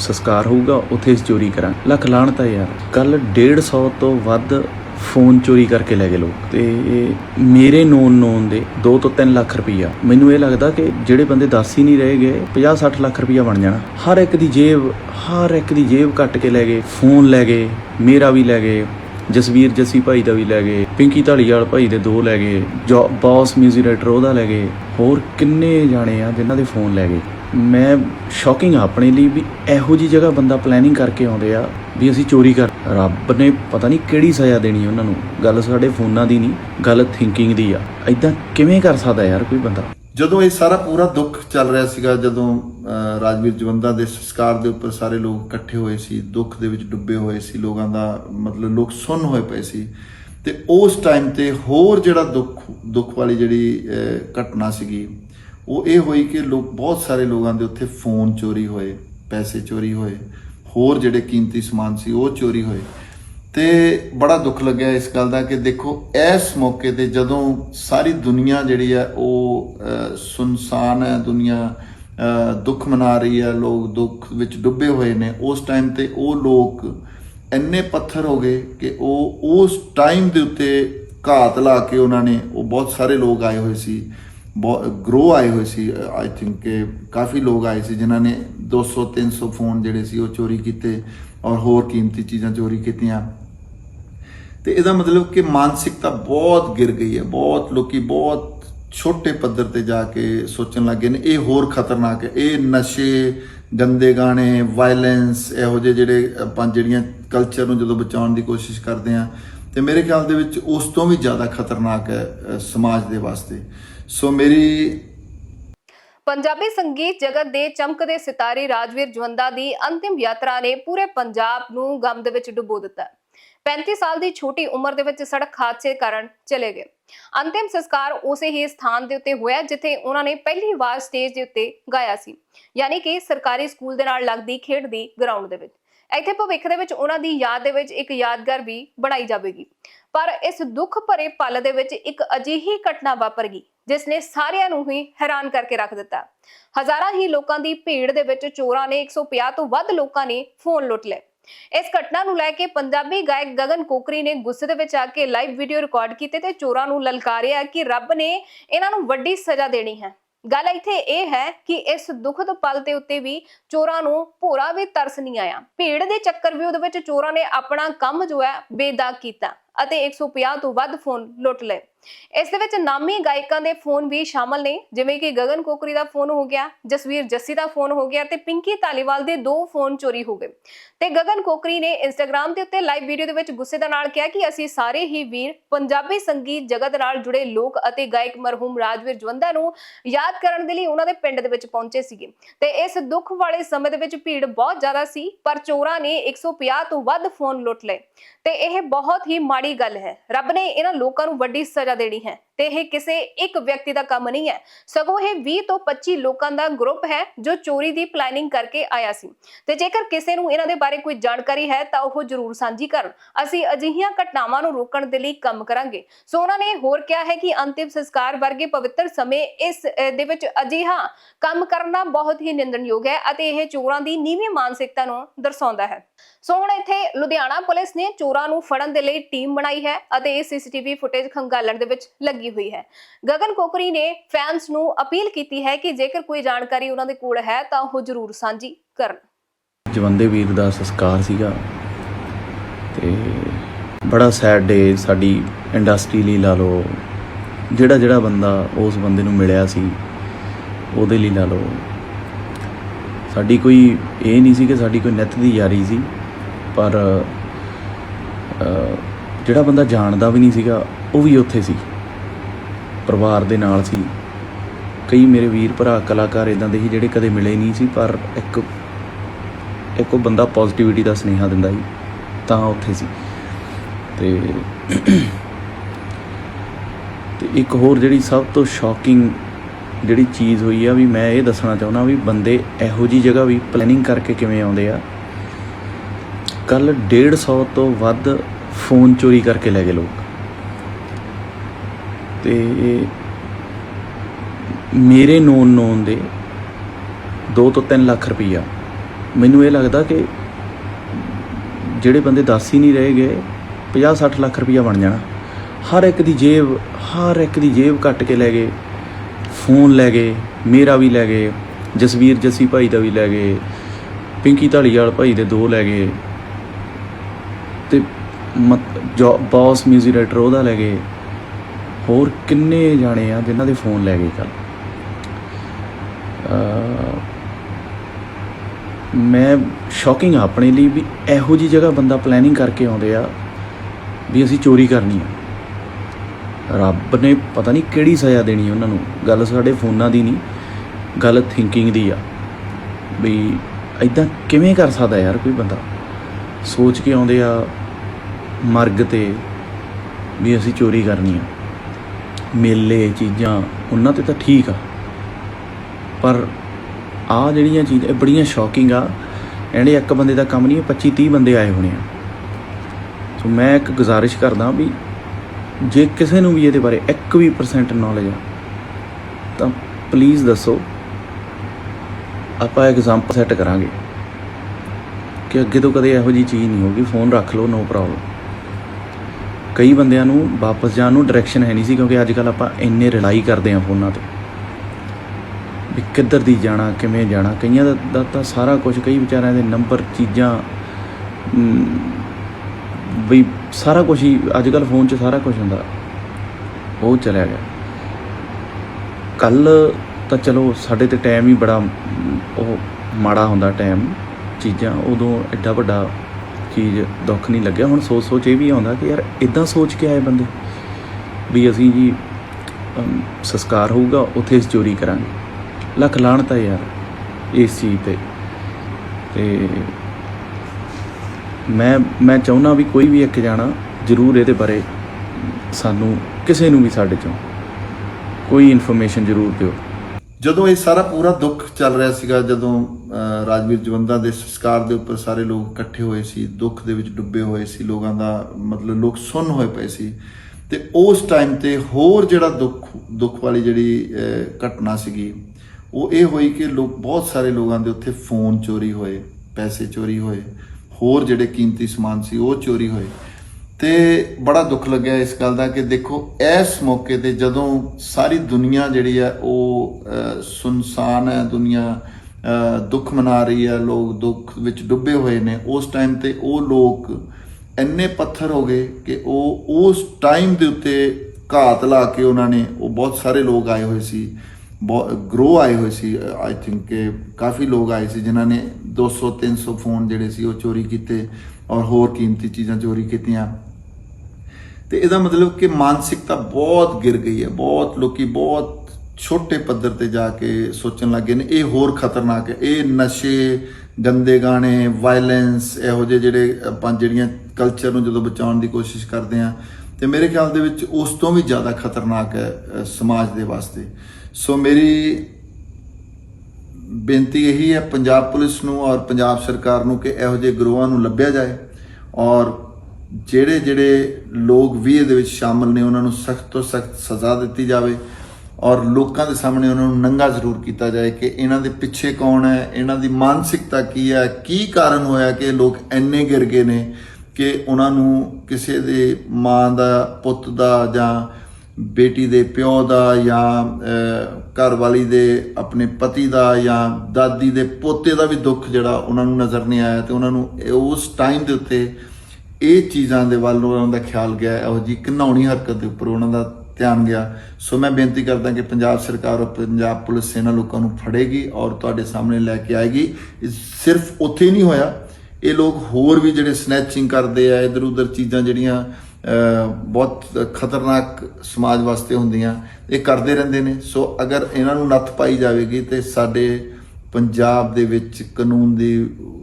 ਸੰਸਕਾਰ ਹੋਊਗਾ, ਉੱਥੇ ਅਸੀਂ ਚੋਰੀ ਕਰਾਂਗੇ। ਲੱਖ ਲਾਹਣਤ ਹੈ ਯਾਰ। ਕੱਲ 150 ਤੋਂ ਵੱਧ ਫੋਨ ਚੋਰੀ ਕਰਕੇ ਲੈ ਗਏ ਲੋਕ। ਤੇ ਮੇਰੇ ਨੋਨ ਨੋਨ ਦੇ 2 ਤੋਂ 3 ਲੱਖ ਰੁਪਈਆ। ਮੈਨੂੰ ਇਹ ਲੱਗਦਾ ਕਿ ਜਿਹੜੇ ਬੰਦੇ ਦੱਸ ਹੀ ਨਹੀਂ ਰਹੇ ਗਏ 50 60 ਲੱਖ ਰੁਪਈਆ ਬਣ ਜਾਣਾ। ਹਰ ਇੱਕ ਦੀ ਜੇਬ, ਹਰ ਇੱਕ ਦੀ ਜੇਬ ਕੱਟ ਕੇ ਲੈ ਗਏ, ਫੋਨ ਲੈ ਗਏ, ਮੇਰਾ ਵੀ ਲੈ ਗਏ, ਜਸਵੀਰ ਜੱਸੀ ਭਾਈ ਦਾ ਵੀ ਲੈ ਗਏ, ਪਿੰਕੀ ਢਾਲੀਵਾਲ ਭਾਈ ਦੇ ਦੋ ਲੈ ਗਏ, ਜੋ, ਬੌਸ ਮਿਊਜ਼ਿਕ ਡਾਇਰੈਕਟਰ ਉਹਦਾ ਲੈ ਗਏ। ਹੋਰ ਕਿੰਨੇ ਜਾਣੇ ਆ ਜਿਨ੍ਹਾਂ ਦੇ ਫੋਨ ਲੈ ਗਏ। ਮੈਂ ਸ਼ੌਕਿੰਗ ਆ ਆਪਣੇ ਲਈ ਵੀ ਇਹੋ ਜੀ ਜਗ੍ਹਾ ਬੰਦਾ ਪਲੈਨਿੰਗ ਕਰਕੇ ਆਉਂਦੇ ਆ ਵੀ ਅਸੀਂ ਚੋਰੀ ਕਰ ਰੱਬ ਨੇ ਪਤਾ ਨਹੀਂ ਕਿਹੜੀ ਸਜ਼ਾ ਦੇਣੀ ਉਹਨਾਂ ਨੂੰ। ਗੱਲ ਸਾਡੇ ਫੋਨਾਂ ਦੀ ਨਹੀਂ, ਗੱਲ ਥਿੰਕਿੰਗ ਦੀ ਆ। ਐਦਾਂ ਕਿਵੇਂ ਕਰ ਸਕਦਾ ਯਾਰ ਕੋਈ ਬੰਦਾ? ਜਦੋਂ ਇਹ ਸਾਰਾ ਪੂਰਾ ਦੁੱਖ ਚੱਲ ਰਿਹਾ ਸੀਗਾ, ਜਦੋਂ ਰਾਜਵੀਰ ਜਵੰਦਾ ਦੇ ਸੰਸਕਾਰ ਦੇ ਉੱਪਰ ਸਾਰੇ ਲੋਕ ਇਕੱਠੇ ਹੋਏ ਸੀ, ਦੁੱਖ ਦੇ ਵਿੱਚ ਡੁੱਬੇ ਹੋਏ ਸੀ, ਲੋਕਾਂ ਦਾ ਮਤਲਬ ਲੋਕ ਸੁੰਨ ਹੋਏ ਪਏ ਸੀ। ਤੇ ਉਸ ਟਾਈਮ ਤੇ ਹੋਰ ਜਿਹੜਾ ਦੁੱਖ ਦੁੱਖ ਵਾਲੀ ਜਿਹੜੀ ਘਟਨਾ ਸੀਗੀ ਉਹ ਇਹ ਹੋਈ ਕਿ ਲੋਕ ਬਹੁਤ ਸਾਰੇ ਲੋਕਾਂ ਦੇ ਉੱਥੇ ਫੋਨ ਚੋਰੀ ਹੋਏ, ਪੈਸੇ ਚੋਰੀ ਹੋਏ, ਹੋਰ ਜਿਹੜੇ ਕੀਮਤੀ ਸਮਾਨ ਸੀ ਉਹ ਚੋਰੀ ਹੋਏ। ਤੇ ਬੜਾ ਦੁੱਖ ਲੱਗਿਆ ਇਸ ਗੱਲ ਦਾ ਕਿ ਦੇਖੋ, ਇਸ ਮੌਕੇ ਤੇ ਜਦੋਂ ਸਾਰੀ ਦੁਨੀਆ ਜਿਹੜੀ ਹੈ ਉਹ ਸੁਨਸਾਨ ਹੈ, ਦੁਨੀਆ ਦੁੱਖ ਮਨਾ ਰਹੀ ਹੈ, ਲੋਕ ਦੁੱਖ ਵਿੱਚ ਡੁੱਬੇ ਹੋਏ ਨੇ, ਉਸ ਟਾਈਮ ਤੇ ਉਹ ਲੋਕ ਇੰਨੇ ਪੱਥਰ ਹੋ ਗਏ ਕਿ ਉਹ ਉਸ ਟਾਈਮ ਦੇ ਉੱਤੇ ਘਾਤ ਲਾ ਕੇ ਉਹਨਾਂ ਨੇ, ਉਹ ਬਹੁਤ ਸਾਰੇ ਲੋਕ ਆਏ ਹੋਏ ਸੀ। ਗਰੋ ਆਏ ਹੋਏ ਸੀ ਆਈ ਥਿੰਕ ਕਿ ਕਾਫੀ ਲੋਕ ਆਏ ਸੀ ਜਿਨ੍ਹਾਂ ਨੇ 200 300 ਫੋਨ ਜਿਹੜੇ ਸੀ ਉਹ ਚੋਰੀ ਕੀਤੇ ਔਰ ਹੋਰ ਕੀਮਤੀ ਚੀਜ਼ਾਂ ਚੋਰੀ ਕੀਤੀਆਂ। ਤੇ ਇਹਦਾ ਮਤਲਬ ਕਿ ਮਾਨਸਿਕਤਾ ਬਹੁਤ ਗਿਰ ਗਈ ਹੈ, ਬਹੁਤ ਲੋਕੀ ਬਹੁਤ ਛੋਟੇ ਪੱਧਰ ਤੇ ਜਾ ਕੇ ਸੋਚਣ ਲੱਗੇ ਨੇ, ਇਹ ਹੋਰ ਖਤਰਨਾਕ ਹੈ, ਇਹ ਨਸ਼ੇ, ਗੰਦੇ ਗਾਣੇ ਵਾਇਲੈਂਸ ਇਹੋ ਜਿਹੇ ਜਿਹੜੇ ਆਪਾਂ ਜਿਹੜੀਆਂ ਕਲਚਰ ਨੂੰ ਜਦੋਂ ਬਚਾਉਣ ਦੀ ਕੋਸ਼ਿਸ਼ ਕਰਦੇ ਆ ਤੇ ਮੇਰੇ ਖਿਆਲ ਦੇ ਵਿੱਚ ਉਸ ਤੋਂ ਵੀ ਜ਼ਿਆਦਾ ਖਤਰਨਾਕ ਹੈ ਸਮਾਜ ਦੇ ਵਾਸਤੇ। ਸੋ ਮੇਰੀ ਪੰਜਾਬੀ ਸੰਗੀਤ ਜਗਤ ਦੇ ਚਮਕਦੇ ਸਿਤਾਰੇ ਰਾਜਵੀਰ ਜਵੰਦਾ ਦੀ ਅੰਤਿਮ ਯਾਤਰਾ ਨੇ ਪੂਰੇ ਪੰਜਾਬ ਨੂੰ ਗਮ ਦੇ ਵਿੱਚ ਡੁਬੋ ਦਿੱਤਾ। 35 ਸਾਲ ਦੀ ਛੋਟੀ ਉਮਰ ਦੇ ਵਿੱਚ ਸੜਕ ਹਾਦਸੇ ਕਾਰਨ ਚਲੇ ਗਏ। ਅੰਤਿਮ ਸੰਸਕਾਰ ਉਸੇ ਹੀ ਸਥਾਨ ਦੇ ਉੱਤੇ ਹੋਇਆ ਜਿੱਥੇ ਉਹਨਾਂ ਨੇ ਪਹਿਲੀ ਵਾਰ ਸਟੇਜ ਦੇ ਉੱਤੇ ਗਾਇਆ ਸੀ, ਯਾਨੀ ਕਿ ਸਰਕਾਰੀ ਸਕੂਲ ਦੇ ਨਾਲ ਲੱਗਦੀ ਖੇਡ ਦੀ ਗਰਾਊਂਡ ਦੇ ਵਿੱਚ। ਇੱਥੇ ਭਵਿੱਖ ਦੇ ਵਿੱਚ ਉਹਨਾਂ ਦੀ ਯਾਦ ਦੇ ਵਿੱਚ ਇੱਕ ਯਾਦਗਾਰ ਵੀ ਬਣਾਈ ਜਾਵੇਗੀ। ਪਰ ਇਸ ਦੁੱਖ ਭਰੇ ਪਲ ਦੇ ਵਿੱਚ ਇੱਕ ਅਜਿਹੀ ਘਟਨਾ ਵਾਪਰ ਗਈ, ਜਿਸ ਨੇ ਸਾਰਿਆਂ ਨੂੰ ਹੀ ਹੈਰਾਨ ਕਰਕੇ ਰੱਖ ਦਿੱਤਾ। ਹਜ਼ਾਰਾਂ ਹੀ ਲੋਕਾਂ ਦੀ ਭੀੜ ਦੇ ਵਿੱਚ ਚੋਰਾਂ ਨੇ 150 ਤੋਂ ਵੱਧ ਲੋਕਾਂ ਨੇ ਫੋਨ ਲੁੱਟ ਲਏ। ਇਸ ਘਟਨਾ ਨੂੰ ਲੈ ਕੇ ਪੰਜਾਬੀ ਗਾਇਕ ਗਗਨ ਕੋਕਰੀ ਨੇ ਗੁੱਸੇ ਦੇ ਵਿੱਚ ਆ ਕੇ ਲਾਈਵ ਵੀਡੀਓ ਰਿਕਾਰਡ ਕੀਤੇ ਤੇ ਚੋਰਾਂ ਨੂੰ ਲਲਕਾਰਿਆ ਕਿ ਰੱਬ ਨੇ ਇਹਨਾਂ ਨੂੰ ਵੱਡੀ ਸਜ਼ਾ ਦੇਣੀ ਹੈ। ਗੱਲ ਇੱਥੇ ਇਹ ਹੈ ਕਿ ਇਸ ਦੁਖਦ ਪਲ ਦੇ ਉੱਤੇ ਵੀ ਚੋਰਾਂ ਨੂੰ ਭੋਰਾ ਵੀ ਤਰਸ ਨਹੀਂ ਆਇਆ। ਭੀੜ ਦੇ ਚੱਕਰ ਵੀ ਉਹਦੇ ਵਿੱਚ ਚੋਰਾਂ ਨੇ ਆਪਣਾ ਕੰਮ ਜੋ ਹੈ ਬੇਦਾਗ ਕੀਤਾ। ਅਤੇ 150 ਤੋਂ ਵੱਧ ਫੋਨ ਲੁੱਟ ਲਏ। ਇਸ ਦੇ ਵਿੱਚ ਨਾਮੀ ਗਾਇਕਾਂ ਦੇ ਫੋਨ ਵੀ ਸ਼ਾਮਲ ਨੇ, ਜਿਵੇਂ ਕਿ ਗਗਨ ਕੋਕਰੀ ਦਾ ਫੋਨ ਹੋ ਗਿਆ, ਜਸਵੀਰ ਜੱਸੀ ਦਾ ਫੋਨ ਹੋ ਗਿਆ ਤੇ ਪਿੰਕੀ ਧਾਲੀਵਾਲ ਦੇ ਦੋ ਫੋਨ ਚੋਰੀ ਹੋ ਗਏ। ਤੇ ਗਗਨ ਕੋਕਰੀ ਨੇ ਇੰਸਟਾਗ੍ਰam ਦੇ ਉੱਤੇ ਲਾਈਵ ਵੀਡੀਓ ਦੇ ਵਿੱਚ ਗੁੱਸੇ ਦੇ ਨਾਲ ਕਿਹਾ ਕਿ ਅਸੀਂ ਸਾਰੇ ਹੀ ਵੀਰ ਪੰਜਾਬੀ ਸੰਗੀਤ ਜਗਤ ਨਾਲ ਜੁੜੇ ਲੋਕ ਅਤੇ ਗਾਇਕ ਮਰਹੂਮ ਰਾਜਵੀਰ ਜਵੰਦਾ ਨੂੰ ਯਾਦ ਕਰਨ ਦੇ ਲਈ ਉਹਨਾਂ ਦੇ ਪਿੰਡ ਦੇ ਵਿੱਚ ਪਹੁੰਚੇ ਸੀਗੇ। ਤੇ ਇਸ ਦੁੱਖ ਵਾਲੇ ਸਮੇਂ ਦੇ ਵਿੱਚ ਭੀੜ ਬਹੁਤ ਜ਼ਿਆਦਾ ਸੀ, ਪਰ ਚੋਰਾਂ ਨੇ 150 ਤੋਂ ਵੱਧ ਫੋਨ ਲੁੱਟ ਲਏ। ਤੇ ਇਹ ਬਹੁਤ ਹੀ ਮਾੜੀ ਗੱਲ ਹੈ। ਰੱਬ ਨੇ ਇਹਨਾਂ ਲੋਕਾਂ ਨੂੰ ਵੱਡੀ ਸਜ਼ਾ ਦੇਣੀ ਹੈ। ਤੇ ਇਹ ਕਿਸੇ ਇੱਕ ਵਿਅਕਤੀ ਦਾ ਕੰਮ ਨਹੀਂ ਹੈ। ਸਗੋਂ ਇਹ 20 ਤੋਂ 25 ਲੋਕਾਂ ਦਾ ਗਰੁੱਪ ਹੈ ਜੋ ਚੋਰੀ ਦੀ ਪਲੈਨਿੰਗ ਕਰਕੇ ਆਇਆ ਸੀ। ਤੇ ਜੇਕਰ ਕਿਸੇ ਨੂੰ ਇਹਨਾਂ ਦੇ ਬਾਰੇ ਕੋਈ ਜਾਣਕਾਰੀ ਹੈ ਤਾਂ ਉਹ ਜ਼ਰੂਰ ਸਾਂਝੀ ਕਰਨ। ਅਸੀਂ ਅਜਿਹੀਆਂ ਘਟਨਾਵਾਂ ਨੂੰ ਰੋਕਣ ਦੇ ਲਈ ਕੰਮ ਕਰਾਂਗੇ। ਸੋ ਉਹਨਾਂ ਨੇ ਹੋਰ ਕਿਹਾ ਹੈ ਕਿ ਅੰਤਿਮ ਸੰਸਕਾਰ ਵਰਗੇ ਪਵਿੱਤਰ ਸਮੇਂ ਇਸ ਦੇ ਵਿੱਚ ਅਜਿਹਾ ਕੰਮ ਕਰਨਾ ਬਹੁਤ ਹੀ ਨਿੰਦਣਯੋਗ ਹੈ ਅਤੇ ਇਹ ਚੋਰਾਂ ਦੀ ਨੀਵੀਂ ਮਾਨਸਿਕਤਾ ਨੂੰ ਦਰਸਾਉਂਦਾ ਹੈ। ਸੋ ਹੁਣ ਇੱਥੇ ਲੁਧਿਆਣਾ ਪੁਲਿਸ ਨੇ ਚੋਰਾਂ ਨੂੰ ਫੜਨ ਦੇ ਲਈ ਟੀਮ ਬਣਾਈ ਹੈ ਅਤੇ ਇਹ ਸੀਸੀਟੀਵੀ ਫੁਟੇਜ ਖੰਗਾਲਣ ਦੇ ਵਿੱਚ ਲੱਗੀ ਹੋਈ ਹੈ। ਗਗਨ ਕੋਕਰੀ ਨੇ ਫੈਨਸ ਨੂੰ ਅਪੀਲ ਕੀਤੀ ਹੈ ਕਿ ਜੇਕਰ ਕੋਈ ਜਾਣਕਾਰੀ ਉਹਨਾਂ ਦੇ ਕੋਲ ਹੈ ਤਾਂ ਉਹ ਜ਼ਰੂਰ ਸਾਂਝੀ ਕਰਨ। ਜਵੰਦੇ ਵੀਰ ਦਾ ਸੰਸਕਾਰ ਸੀਗਾ ਤੇ ਬੜਾ ਸੈਡ ਡੇ ਸਾਡੀ ਇੰਡਸਟਰੀ ਲਈ ਲਾ ਲਓ, ਜਿਹੜਾ ਜਿਹੜਾ ਬੰਦਾ ਉਸ ਬੰਦੇ ਨੂੰ ਮਿਲਿਆ ਸੀ, ਉਹਦੇ ਲਈ ਲਾ ਲਓ। ਸਾਡੀ ਕੋਈ ਇਹ ਨਹੀਂ ਸੀ ਕਿ ਸਾਡੀ ਕੋਈ ਨਿੱਤ ਦੀ ਯਾਰੀ ਸੀ, ਪਰ ਜਿਹੜਾ ਬੰਦਾ ਜਾਣਦਾ ਵੀ ਨਹੀਂ ਸੀਗਾ, ਉਹ ਵੀ ਉੱਥੇ ਸੀ। ਪਰਿਵਾਰ ਦੇ ਨਾਲ ਸੀ। ਕਈ ਮੇਰੇ ਵੀਰ ਭਰਾ ਕਲਾਕਾਰ ਇਦਾਂ ਦੇ ਸੀ ਜਿਹੜੇ ਕਦੇ ਮਿਲੇ ਨਹੀਂ ਸੀ, ਪਰ ਇੱਕ ਇੱਕ ਉਹ ਬੰਦਾ ਪੋਜ਼ਿਟਿਵਿਟੀ ਦਾ ਸੁਨੇਹਾ ਦਿੰਦਾ ਸੀ, ਤਾਂ ਉੱਥੇ ਸੀ। ਤੇ ਤੇ ਇੱਕ ਹੋਰ ਜਿਹੜੀ ਸਭ ਤੋਂ ਸ਼ੌਕਿੰਗ ਜਿਹੜੀ ਚੀਜ਼ ਹੋਈ ਆ ਵੀ ਮੈਂ ਇਹ ਦੱਸਣਾ ਚਾਹੁੰਦਾ ਵੀ ਬੰਦੇ ਇਹੋ ਜੀ ਜਗ੍ਹਾ ਵੀ ਪਲੈਨਿੰਗ ਕਰਕੇ ਕਿਵੇਂ ਆਉਂਦੇ ਆ। ਕੱਲ 150 ਤੋਂ ਵੱਧ ਫੋਨ ਚੋਰੀ ਕਰਕੇ ਲੈ ਗਏ ਲੋਕ। ਤੇ ਮੇਰੇ ਨੋਨ ਨੋਨ ਦੇ 2 ਤੋਂ 3 ਲੱਖ ਰੁਪਈਆ। ਮੈਨੂੰ ਇਹ ਲੱਗਦਾ ਕਿ ਜਿਹੜੇ ਬੰਦੇ ਦੱਸ ਹੀ ਨਹੀਂ ਰਹੇਗੇ 50 60 ਲੱਖ ਰੁਪਈਆ ਬਣ ਜਾਣਾ। ਹਰ ਇੱਕ ਦੀ ਜੇਬ, ਹਰ ਇੱਕ ਦੀ ਜੇਬ ਕੱਟ ਕੇ ਲੈ ਗਏ, ਫੋਨ ਲੈ ਗਏ, ਮੇਰਾ ਵੀ ਲੈ ਗਏ, ਜਸਵੀਰ ਜੱਸੀ ਭਾਈ ਦਾ ਵੀ ਲੈ ਗਏ, ਪਿੰਕੀ ਢਾਲੀਵਾਲ ਭਾਈ ਦੇ ਦੋ ਲੈ ਗਏ, ਤੇ ਜੋ ਬੌਸ 뮤직 ਡਾਇਰੈਕਟਰ ਉਹਦਾ ਲੈ ਗਏ। ਹੋਰ ਕਿੰਨੇ ਜਾਣੇ ਆ ਜਿਨ੍ਹਾਂ ਦੇ ਫੋਨ ਲੈ ਗਏ ਕੱਲ ਮੈਂ ਸ਼ੌਕਿੰਗ ਆ ਆਪਣੇ ਲਈ ਵੀ ਇਹੋ ਜੀ ਜਗ੍ਹਾ ਬੰਦਾ ਪਲੈਨਿੰਗ ਕਰਕੇ ਆਉਂਦੇ ਆ ਵੀ ਅਸੀਂ ਚੋਰੀ ਕਰਨੀ ਆ। ਰੱਬ ਨੇ ਪਤਾ ਨਹੀਂ ਕਿਹੜੀ ਸਜ਼ਾ ਦੇਣੀ ਉਹਨਾਂ ਨੂੰ। ਗੱਲ ਸਾਡੇ ਫੋਨਾਂ ਦੀ ਨਹੀਂ, ਗੱਲ ਥਿੰਕਿੰਗ ਦੀ ਆ। ਵੀ ਐਦਾਂ ਕਿਵੇਂ ਕਰ ਸਕਦਾ ਯਾਰ ਕੋਈ ਬੰਦਾ? ਸੋਚ ਕੇ ਆਉਂਦੇ ਆ ਮਰਗ ਤੇ ਵੀ ਅਸੀਂ ਚੋਰੀ ਕਰਨੀ ਆ। ਮੇਲੇ, ਚੀਜ਼ਾਂ, ਉਹਨਾਂ ਤੇ ਤਾਂ ਠੀਕ ਆ। ਪਰ ਆ ਜਿਹੜੀਆਂ ਚੀਜ਼ਾਂ, ਇਹ ਬੜੀਆਂ ਸ਼ੌਕਿੰਗ ਆ। ਇਹਨੇ ਇੱਕ ਬੰਦੇ ਦਾ ਕੰਮ ਨਹੀਂ 25 30 ਬੰਦੇ ਆਏ ਹੋਣੇ ਆ। ਸੋ ਮੈਂ ਇੱਕ ਗੁਜ਼ਾਰਿਸ਼ ਕਰਦਾ ਵੀ ਜੇ ਕਿਸੇ ਨੂੰ ਵੀ ਇਹਦੇ ਬਾਰੇ 1 ਵੀ ਪਰਸੈਂਟ ਨੌਲੇਜ ਆ, ਤਾਂ ਪਲੀਜ਼ ਦੱਸੋ, ਆਪਾਂ ਐਗਜ਼ਾਮਪਲ ਸੈੱਟ ਕਰਾਂਗੇ। ਕਿ ਅੱਗੇ ਤੋਂ ਕਦੇ ਇਹੋ ਜੀ ਚੀਜ਼ ਨਹੀਂ ਹੋਗੀ ਫੋਨ ਰੱਖ ਲਓ ਨੋ ਪ੍ਰੋਬਲਮ ਕਈ ਬੰਦਿਆਂ ਨੂੰ ਵਾਪਸ ਜਾਣ ਨੂੰ ਡਾਇਰੈਕਸ਼ਨ ਹੈ ਨਹੀਂ ਸੀ ਕਿਉਂਕਿ ਅੱਜ ਕੱਲ ਆਪਾਂ ਇੰਨੇ ਰਿਲਾਈ ਕਰਦੇ ਹਾਂ ਫੋਨਾਂ ਤੇ। ਵੀ ਕਿੱਧਰ ਦੀ ਜਾਣਾ ਕਿਵੇਂ ਜਾਣਾ ਕਈਆਂ ਦਾ, ਤਾਂ ਸਾਰਾ ਕੁਝ ਕਈ ਵਿਚਾਰਿਆਂ ਦੇ ਨੰਬਰ ਚੀਜ਼ਾਂ ਵੀ ਸਾਰਾ ਕੁਝ ਹੀ ਅੱਜ ਕੱਲ ਫੋਨ 'ਚ ਸਾਰਾ ਕੁਝ ਹੁੰਦਾ। ਉਹ ਚਲਿਆ ਗਿਆ। ਕੱਲ ਤਾਂ ਚਲੋ ਸਾਡੇ ਤੇ ਟਾਈਮ ਹੀ ਬੜਾ ਉਹ ਮਾੜਾ ਹੁੰਦਾ ਟਾਈਮ ਚੀਜ਼ਾਂ ਉਦੋਂ ਐਡਾ ਵੱਡਾ ਚੀਜ਼ ਦੁੱਖ ਨਹੀਂ ਲੱਗਿਆ ਹੁਣ ਸੋਚ ਸੋਚ ਇਹ ਵੀ ਆਉਂਦਾ ਕਿ ਯਾਰ ਇਦਾਂ ਸੋਚ ਕੇ ਆਏ ਬੰਦੇ ਵੀ ਅਸੀਂ ਜੀ ਅਮ, ਸੰਸਕਾਰ ਹੋਊਗਾ ਉੱਥੇ ਇਸ ਚੋਰੀ ਕਰਾਂਗੇ। ਲੱਖ ਲਾਹਣਤ ਹੈ ਯਾਰ ਇਸ ਚੀਜ਼ ਤੇ। ਤੇ ਮੈਂ ਮੈਂ ਚਾਹੁੰਦਾ ਵੀ ਕੋਈ ਵੀ ਇੱਕ ਜਾਣਾ ਜ਼ਰੂਰ ਇਹਦੇ ਬਾਰੇ ਸਾਨੂੰ ਕਿਸੇ ਨੂੰ ਵੀ ਸਾਡੇ ਚੋਂ ਕੋਈ ਇਨਫੋਰਮੇਸ਼ਨ ਜ਼ਰੂਰ ਦਿਓ। ਜਦੋਂ ਇਹ ਸਾਰਾ ਪੂਰਾ ਦੁੱਖ ਚੱਲ ਰਿਹਾ ਸੀਗਾ, ਜਦੋਂ ਰਾਜਵੀਰ ਜਵੰਦਾ ਦੇ ਸੰਸਕਾਰ ਦੇ ਉੱਪਰ ਸਾਰੇ ਲੋਕ ਇਕੱਠੇ ਹੋਏ ਸੀ, ਦੁੱਖ ਦੇ ਵਿੱਚ ਡੁੱਬੇ ਹੋਏ ਸੀ, ਲੋਕਾਂ ਦਾ ਮਤਲਬ ਲੋਕ ਸੁੰਨ ਹੋਏ ਪਏ ਸੀ, ਤੇ ਉਸ ਟਾਈਮ ਤੇ ਹੋਰ ਜਿਹੜਾ ਦੁੱਖ ਦੁੱਖ ਵਾਲੀ ਜਿਹੜੀ ਘਟਨਾ ਸੀਗੀ, ਉਹ ਇਹ ਹੋਈ ਕਿ ਲੋਕ, ਬਹੁਤ ਸਾਰੇ ਲੋਕਾਂ ਦੇ ਉੱਥੇ ਫੋਨ ਚੋਰੀ ਹੋਏ, ਪੈਸੇ ਚੋਰੀ ਹੋਏ, ਹੋਰ ਜਿਹੜੇ ਕੀਮਤੀ ਸਮਾਨ ਸੀ ਉਹ ਚੋਰੀ ਹੋਏ। ਤੇ ਬੜਾ ਦੁੱਖ ਲੱਗਿਆ ਇਸ ਗੱਲ ਦਾ ਕਿ ਦੇਖੋ, ਇਸ ਮੌਕੇ ਤੇ ਜਦੋਂ ਸਾਰੀ ਦੁਨੀਆ ਜਿਹੜੀ ਹੈ ਉਹ ਸੁਨਸਾਨ ਹੈ, ਦੁਨੀਆ ਦੁੱਖ ਮਨਾ ਰਹੀ ਹੈ ਲੋਕ ਦੁੱਖ ਵਿੱਚ ਡੁੱਬੇ ਹੋਏ ਨੇ, ਉਸ ਟਾਈਮ ਤੇ ਉਹ ਲੋਕ ਇੰਨੇ ਪੱਥਰ ਹੋ ਗਏ ਕਿ ਉਹ ਉਸ ਟਾਈਮ ਦੇ ਉੱਤੇ ਘਾਤ ਲਾ ਕੇ ਉਹਨਾਂ ਨੇ, ਉਹ ਬਹੁਤ ਸਾਰੇ ਲੋਕ ਆਏ ਹੋਏ ਸੀ ਗਰੋ ਆਏ ਹੋਏ ਸੀ ਆਈ ਥਿੰਕ ਕਿ ਕਾਫੀ ਲੋਕ ਆਏ ਸੀ ਜਿਨ੍ਹਾਂ ਨੇ 200 300 ਫੋਨ ਜਿਹੜੇ ਸੀ ਉਹ ਚੋਰੀ ਕੀਤੇ ਔਰ ਹੋਰ ਕੀਮਤੀ ਚੀਜ਼ਾਂ ਚੋਰੀ ਕੀਤੀਆਂ। ਤੇ ਇਹਦਾ ਮਤਲਬ ਕਿ ਮਾਨਸਿਕਤਾ ਬਹੁਤ ਗਿਰ ਗਈ ਹੈ, ਬਹੁਤ ਲੋਕੀ ਬਹੁਤ ਛੋਟੇ ਪੱਧਰ ਤੇ ਜਾ ਕੇ ਸੋਚਣ ਲੱਗੇ ਨੇ, ਇਹ ਹੋਰ ਖਤਰਨਾਕ ਹੈ। ਇਹ ਨਸ਼ੇ, ਗੰਦੇ ਗਾਣੇ ਵਾਇਲੈਂਸ ਇਹੋ ਜਿਹੇ ਜਿਹੜੇ ਆਪਾਂ ਜਿਹੜੀਆਂ ਕਲਚਰ ਨੂੰ ਜਦੋਂ ਬਚਾਉਣ ਦੀ ਕੋਸ਼ਿਸ਼ ਕਰਦੇ ਆ ਤੇ ਮੇਰੇ ਖਿਆਲ ਦੇ ਵਿੱਚ ਉਸ ਤੋਂ ਵੀ ਜ਼ਿਆਦਾ ਖਤਰਨਾਕ ਹੈ ਸਮਾਜ ਦੇ ਵਾਸਤੇ। ਸੋ ਮੇਰੀ ਬੇਨਤੀ ਇਹੀ ਹੈ, ਪੰਜਾਬ ਪੁਲਿਸ ਨੂੰ ਔਰ ਪੰਜਾਬ ਸਰਕਾਰ ਨੂੰ ਕਿ ਇਹੋ ਜਿਹੇ ਗਰੋਹਾਂ ਨੂੰ ਲੱਭਿਆ ਜਾਏ ਔਰ ਜਿਹੜੇ ਜਿਹੜੇ ਲੋਕ ਵੀ ਇਹਦੇ ਵਿੱਚ ਸ਼ਾਮਲ ਨੇ ਉਹਨਾਂ ਨੂੰ ਸਖਤ ਤੋਂ ਸਖਤ ਸਜ਼ਾ ਦਿੱਤੀ ਜਾਵੇ ਔਰ ਲੋਕਾਂ ਦੇ ਸਾਹਮਣੇ ਉਹਨਾਂ ਨੂੰ ਨੰਗਾ ਜ਼ਰੂਰ ਕੀਤਾ ਜਾਏ ਕਿ ਇਹਨਾਂ ਦੇ ਪਿੱਛੇ ਕੌਣ ਹੈ ਇਹਨਾਂ ਦੀ ਮਾਨਸਿਕਤਾ ਕੀ ਹੈ ਕੀ ਕਾਰਨ ਹੋਇਆ ਕਿ ਲੋਕ ਇੰਨੇ ਗਿਰ ਗਏ ਨੇ ਕਿ ਉਹਨਾਂ ਨੂੰ ਕਿਸੇ ਦੇ ਮਾਂ ਦਾ ਪੁੱਤ ਦਾ ਜਾਂ ਬੇਟੀ ਦੇ ਪਿਓ ਦਾ ਜਾਂ ਅਹ, ਘਰ ਵਾਲੀ ਦੇ ਆਪਣੇ ਪਤੀ ਦਾ ਜਾਂ ਦਾਦੀ ਦੇ ਪੋਤੇ ਦਾ ਵੀ ਦੁੱਖ ਜਿਹੜਾ ਉਹਨਾਂ ਨੂੰ ਨਜ਼ਰ ਨਹੀਂ ਆਇਆ ਤੇ ਉਹਨਾਂ ਨੂੰ ਉਸ ਟਾਈਮ ਦੇ ਉੱਤੇ ਇਹ ਚੀਜ਼ਾਂ ਦੇ ਵੱਲ ਉਹਨਾਂ ਦਾ ਖਿਆਲ ਗਿਆ, ਇਹੋ ਜੀ ਘਿਨਾਉਣੀ ਹਰਕਤ ਦੇ ਉੱਪਰ ਉਹਨਾਂ ਦਾ ਧਿਆਨ ਗਿਆ। ਸੋ ਮੈਂ ਬੇਨਤੀ ਕਰਦਾ ਕਿ ਪੰਜਾਬ ਸਰਕਾਰ ਔਰ ਪੰਜਾਬ ਪੁਲਿਸ ਇਹਨਾਂ ਲੋਕਾਂ ਨੂੰ ਫੜੇਗੀ ਔਰ ਤੁਹਾਡੇ ਸਾਹਮਣੇ ਲੈ ਕੇ ਆਏਗੀ। ਸਿਰਫ ਉੱਥੇ ਹੀ ਨਹੀਂ ਹੋਇਆ, ਇਹ ਲੋਕ ਹੋਰ ਵੀ ਜਿਹੜੇ ਸਨੈਚਿੰਗ ਕਰਦੇ ਆ ਇਧਰ ਉਧਰ ਚੀਜ਼ਾਂ ਜਿਹੜੀਆਂ ਬਹੁਤ ਖਤਰਨਾਕ ਸਮਾਜ ਵਾਸਤੇ ਹੁੰਦੀਆਂ, ਇਹ ਕਰਦੇ ਰਹਿੰਦੇ ਨੇ। ਸੋ ਅਗਰ ਇਹਨਾਂ ਨੂੰ ਨੱਥ ਪਾਈ ਜਾਵੇਗੀ ਤੇ ਸਾਡੇ ਪੰਜਾਬ ਦੇ ਵਿੱਚ ਕਾਨੂੰਨ ਦੀ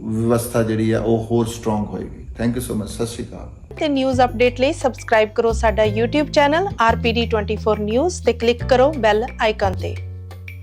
ਵਿਵਸਥਾ ਜਿਹੜੀ ਆ, ਉਹ ਹੋਰ ਸਟਰੋਂਗ ਹੋਏਗੀ। ਥੈਂਕ ਯੂ ਸੋ ਮਚ ਸਤਿ ਸ਼੍ਰੀ ਅਕਾਲ। ਤੇ ਨਿਊਜ਼ ਅਪਡੇਟ ਲਈ ਸਬਸਕ੍ਰਾਈਬ ਕਰੋ ਸਾਡਾ YouTube ਚੈਨਲ RPD24 News ਤੇ ਕਲਿੱਕ ਕਰੋ ਬੈਲ ਆਈਕਨ ਤੇ।